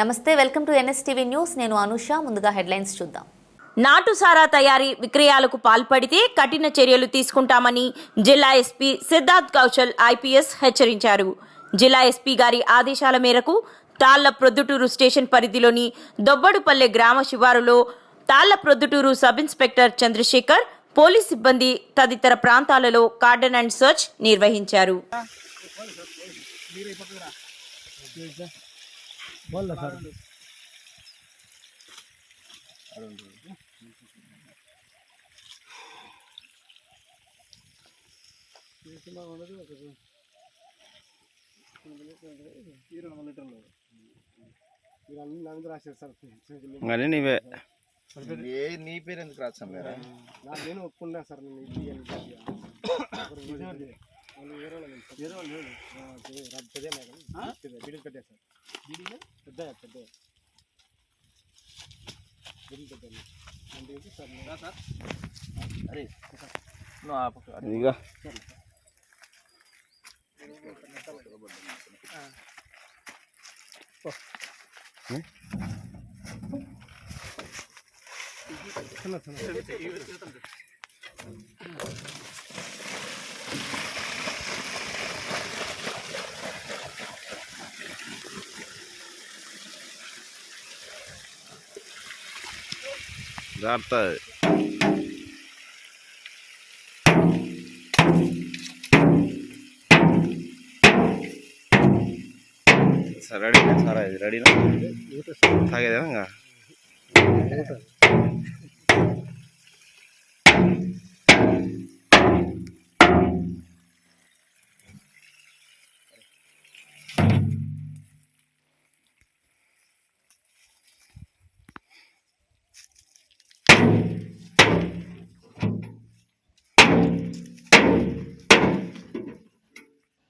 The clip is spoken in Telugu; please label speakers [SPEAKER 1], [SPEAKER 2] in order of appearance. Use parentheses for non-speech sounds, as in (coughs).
[SPEAKER 1] నమస్తే వెల్కమ్ టు ఎన్ఎస్టీవీ న్యూస్. నేను అనుష ముందుగా హెడ్లైన్స్ చూద్దాం.
[SPEAKER 2] నాటుసారా తయారీ విక్రయాలకు పాల్పడితే కఠిన చర్యలు తీసుకుంటామని జిల్లా ఎస్పీ సిద్ధార్థ్ కౌశల్ ఐపీఎస్ హెచ్చరించారు. జిల్లా ఎస్పీ గారి ఆదేశాల మేరకు తాళ్ళ ప్రొద్దుటూరు స్టేషన్ పరిధిలోని దొబ్బడుపల్లె గ్రామ శివారులో Talla Proddatur sub inspector Chandrasekhar police సిబ్బంది తదితర ప్రాంతాలలో కార్డన్ అండ్ సర్చ్ నిర్వహించారు.
[SPEAKER 3] కానీ నీవే.
[SPEAKER 4] ఏ నీ పేరు ఎందుకు రాసాం
[SPEAKER 5] నేను ఒప్పుకున్నా సార్ నేను (coughs) పెద్ద- బిడిలు పెద్ద సార్. పెద్ద పెద్ద. బిడిలు పెద్ద అంటే సార్ నేను-
[SPEAKER 4] అరే నువ్వు ఆపకు. అరే,
[SPEAKER 3] ఇదిగో జాగ్రత్త సరే రెడీ సారా ఇది రెడీనా తాగేదేనా ఇంకా
[SPEAKER 5] ఏ సార్